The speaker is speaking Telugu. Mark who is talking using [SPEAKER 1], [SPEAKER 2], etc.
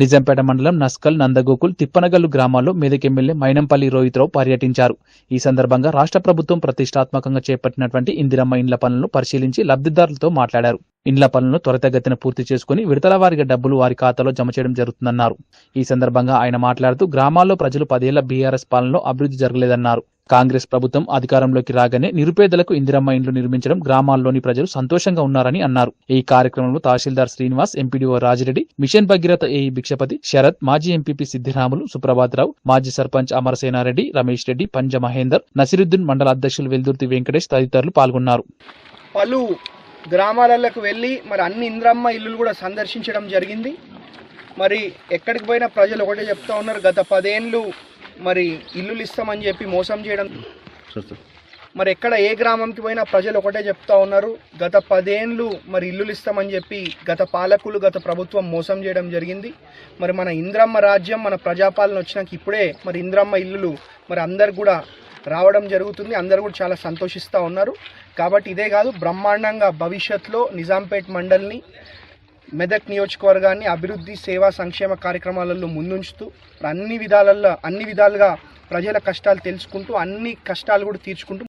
[SPEAKER 1] నిజాంపేట మండలం నస్కల్ నందగోకుల్ తిప్పనగల్లు గ్రామాల్లో మెదక్ ఎమ్మెల్యే మైనంపల్లి రోహిత్రావు పర్యటించారు. ఈ సందర్భంగా రాష్ట్ర ప్రభుత్వం ప్రతిష్టాత్మకంగా చేపట్టినటువంటి ఇందిరమ్మ ఇండ్ల పనులను పరిశీలించి లబ్ధిదారులతో మాట్లాడారు. ఇండ్ల పనులను త్వరితగతిన పూర్తి చేసుకుని విడతల వారిగా డబ్బులు వారి ఖాతాలో జమ చేయడం జరుగుతుందన్నారు. ఈ సందర్భంగా ఆయన మాట్లాడుతూ గ్రామాల్లో ప్రజలు పదేళ్ళ బీఆర్ఎస్ పాలనలో అభివృద్ధి జరగలేదన్నారు. కాంగ్రెస్ ప్రభుత్వం అధికారంలోకి రాగానే నిరుపేదలకు ఇందిరమ్మ ఇండ్లు నిర్మించడం గ్రామాల్లోని ప్రజలు సంతోషంగా ఉన్నారని అన్నారు. ఈ కార్యక్రమంలో tahsildar Srinivas MPDO Rajireddy mission Bhagiratha AE Bhikshapathi Sarath మాజీ ఎంపీపీ సిద్దిరాములు సుప్రభాతరావు మాజీ సర్పంచ్ అమరసేనారెడ్డి రమేష్ రెడ్డి పంజ మహేందర్ నసిరుద్దీన్ మండల అధ్యక్షులు వెల్దుర్తి వెంకటేష్ తదితరులు పాల్గొన్నారు.
[SPEAKER 2] పలు గ్రామాలకు వెళ్ళి మరి అన్ని ఇంద్రమ్మ ఇల్లులు కూడా సందర్శించడం జరిగింది. మరి ఎక్కడికి పోయినా ప్రజలు ఒకటే చెప్తా ఉన్నారు గత పదేళ్ళు మరి ఇల్లులు ఇస్తామని చెప్పి మోసం చేయడం. మరి ఎక్కడ ఏ గ్రామంకి పోయినా ప్రజలు ఒకటే చెప్తా ఉన్నారు. గత పదేళ్ళు మరి ఇల్లులు ఇస్తామని చెప్పి గత పాలకులు గత ప్రభుత్వం మోసం చేయడం జరిగింది. మరి మన ఇంద్రమ్మ రాజ్యం మన ప్రజాపాలన వచ్చినాక ఇప్పుడే మరి ఇంద్రమ్మ ఇల్లులు మరి అందరు కూడా రావడం జరుగుతుంది. అందరు కూడా చాలా సంతోషిస్తూ ఉన్నారు. కాబట్టి ఇదే కాదు బ్రహ్మాండంగా భవిష్యత్తులో నిజాంపేట్ మండల్ని మెదక్ నియోజకవర్గాన్ని అభివృద్ధి సేవా సంక్షేమ కార్యక్రమాలలో ముందుంచుతూ అన్ని విధాలలో అన్ని విధాలుగా ప్రజల కష్టాలు తెలుసుకుంటూ అన్ని కష్టాలు కూడా తీర్చుకుంటూ